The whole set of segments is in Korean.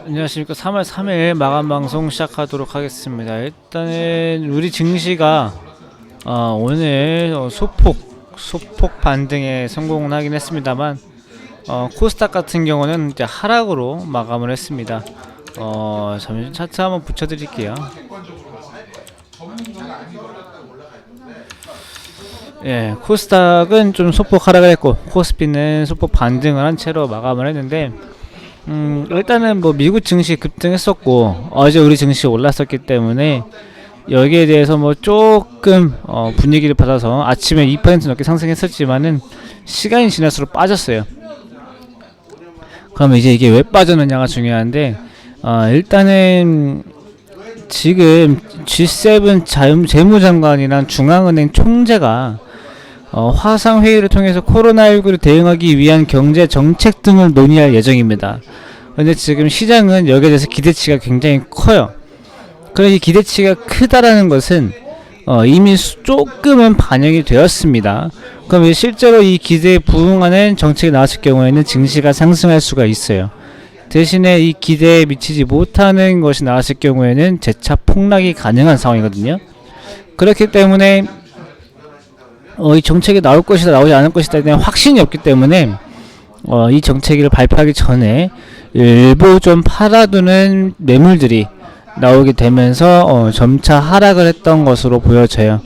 안녕하십니까. 3월 3일 마감 방송 시작하도록 하겠습니다. 일단은 우리 증시가 어, 오늘 어, 소폭 소폭 반등에 성공을 하긴 했습니다만 어, 코스닥 같은 경우는 이제 하락으로 마감을 했습니다. 어, 잠시 차트 한번 붙여드릴게요. 예, 코스닥은 좀 소폭 하락을 했고 코스피는 소폭 반등을 한 채로 마감을 했는데 음, 일단은 뭐 미국 증시 급등했었고 어제 우리 증시 올랐었기 때문에 여기에 대해서 뭐 조금 어, 분위기를 받아서 아침에 2% 넘게 상승했었지만은 시간이 지날수록 빠졌어요. 그러면 이제 이게 왜 빠졌느냐가 중요한데 어, 일단은 지금 G7 자유, 재무장관이랑 중앙은행 총재가 어, 화상 회의를 통해서 코로나19를 대응하기 위한 경제 정책 등을 논의할 예정입니다. 근데 지금 시장은 여기에 대해서 기대치가 굉장히 커요. 그래서 이 기대치가 크다라는 것은 어, 이미 수- 조금은 반영이 되었습니다. 그럼 실제로 이 기대에 부응하는 정책이 나왔을 경우에는 증시가 상승할 수가 있어요. 대신에 이 기대에 미치지 못하는 것이 나왔을 경우에는 재차 폭락이 가능한 상황이거든요. 그렇기 때문에 어, 이 정책이 나올 것이다 나오지 않을 것이다에 대한 확신이 없기 때문에 어, 이 정책을 발표하기 전에 일부 좀 팔아두는 매물들이 나오게 되면서 어, 점차 하락을 했던 것으로 보여져요.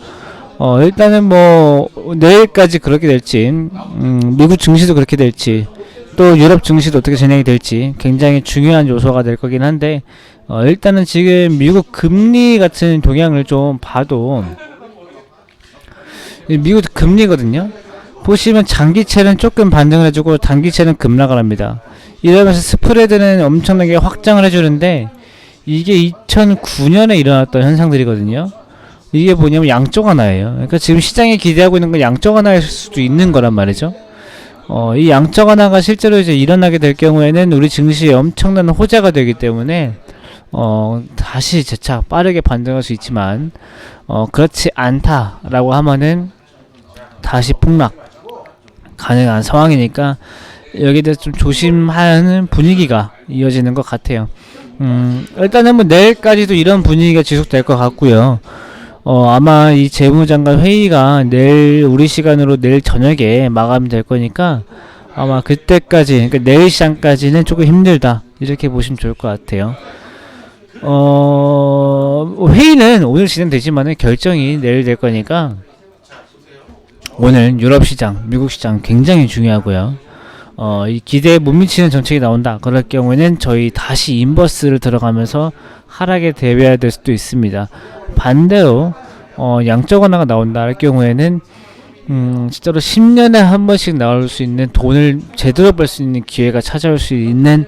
어, 일단은 뭐 내일까지 그렇게 될지 음, 미국 증시도 그렇게 될지 또 유럽 증시도 어떻게 진행이 될지 굉장히 중요한 요소가 될 거긴 한데 어, 일단은 지금 미국 금리 같은 동향을 좀 봐도 이 미국 금리거든요. 보시면 장기채는 조금 반등을 해주고 단기채는 급락을 합니다. 이러면서 스프레드는 엄청나게 확장을 해주는데 이게 2009년에 일어났던 현상들이거든요. 이게 뭐냐면 양적 완화예요. 그러니까 지금 시장이 기대하고 있는 건 양적 완화일 수도 있는 거란 말이죠. 어, 이 양적 완화가 실제로 이제 일어나게 될 경우에는 우리 증시에 엄청난 호재가 되기 때문에 어, 다시 재차 빠르게 반등할 수 있지만 어, 그렇지 않다라고 하면은 다시 폭락 가능한 상황이니까 여기에 대해서 좀 조심하는 분위기가 이어지는 것 같아요. 음, 일단은 뭐 내일까지도 이런 분위기가 지속될 것 같고요. 어, 아마 이 재무장관 회의가 내일 우리 시간으로 내일 저녁에 마감될 거니까 아마 그때까지 그러니까 내일 시장까지는 조금 힘들다 이렇게 보시면 좋을 것 같아요. 어, 회의는 오늘 진행되지만은 결정이 내일 될 거니까 오늘 유럽 시장, 미국 시장 굉장히 중요하고요. 어, 이 기대에 못 미치는 정책이 나온다. 그럴 경우에는 저희 다시 인버스를 들어가면서 하락에 대비해야 될 수도 있습니다. 반대로 어, 양적 완화가 나온다 할 경우에는 음, 진짜로 10년에 한 번씩 나올 수 있는 돈을 제대로 벌 수 있는 기회가 찾아올 수 있는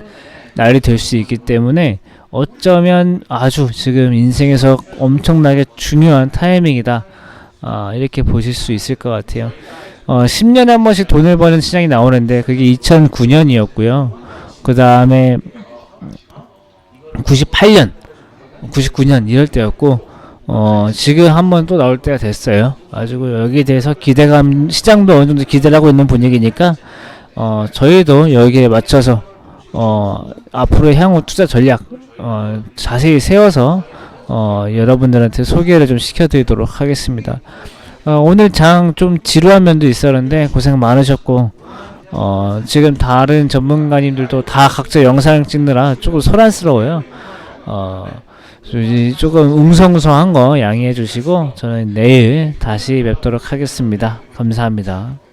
날이 될 수 있기 때문에 어쩌면 아주 지금 인생에서 엄청나게 중요한 타이밍이다. 아, 이렇게 보실 수 있을 것 같아요. 어, 10년에 한 번씩 돈을 버는 시장이 나오는데 그게 2009년이었고요. 그 다음에 98년, 99년 이럴 때였고 어, 지금 한 번 또 나올 때가 됐어요. 가지고 여기에 대해서 기대감 시장도 어느 정도 기대를 하고 있는 분위기니까 어, 저희도 여기에 맞춰서 어, 앞으로 향후 투자 전략 어, 자세히 세워서 어, 여러분들한테 소개를 좀 시켜드리도록 하겠습니다. 어, 오늘 장 좀 지루한 면도 있었는데 고생 많으셨고 어, 지금 다른 전문가님들도 다 각자 영상 찍느라 조금 소란스러워요. 어, 이 조금 웅성웅성한 거 양해해 주시고 저는 내일 다시 뵙도록 하겠습니다. 감사합니다.